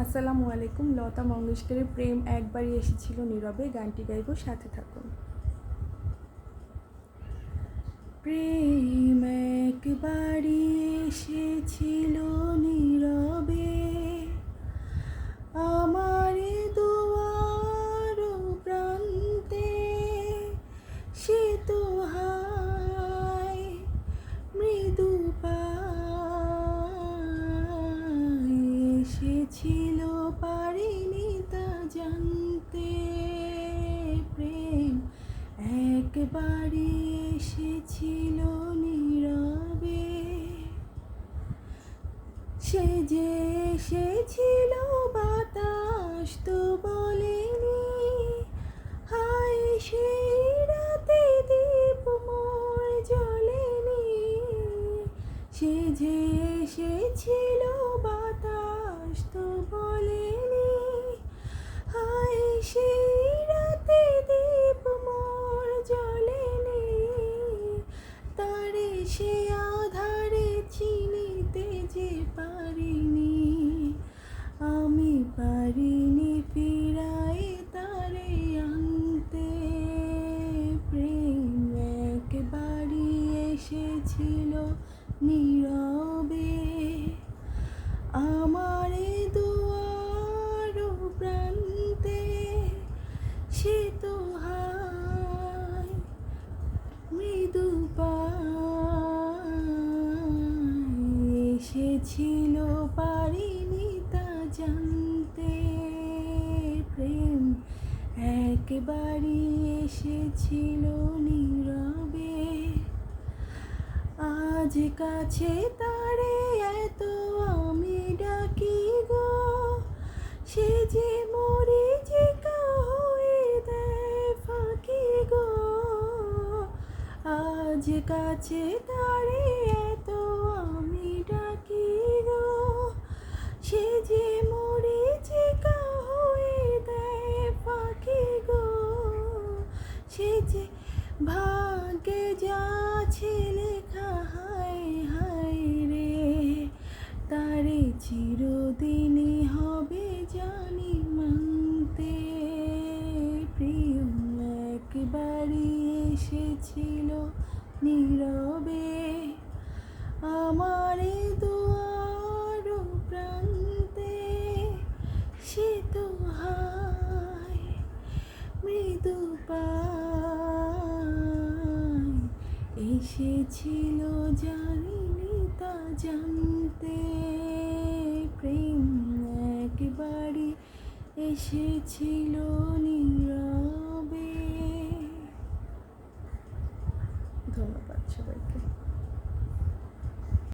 আসসালামু আলাইকুম লতা মঙ্গেশকরের প্রেম একবারই এসেছিল নীরবে গানটি গাইব সাথে থাকুন। প্রেম একবারই এসেছিল নীরবে। সে যে এসেছিল বাতাস তো বলেনি। হায়, সেই রাতে দীপ মোর জ্বলেনি। সে যে এসেছিল ফিরাই তারে আনতে প্রেম একবারই এসেছিল নীরবে। আমার দুয়ার প্রান্তে সে তো হায়, মৃদু এসেছিল পারিনি তা জানতে একবারই এসেছিল নীরবে। আজ কাছে তারে এত আমি ডাকি গো। সে যে মরে যে হয়ে গো। আজ কাছে তারে ভাগ্যে যা লেখা হায় হায় রে। তারে চিরদিনই হবে জানি মানতে। প্রিয় একবারই এসেছিল নীরবে। আমার এসেছিল জানিনি তা জানতে। প্রেম একেবারে এসেছিল নীরবে।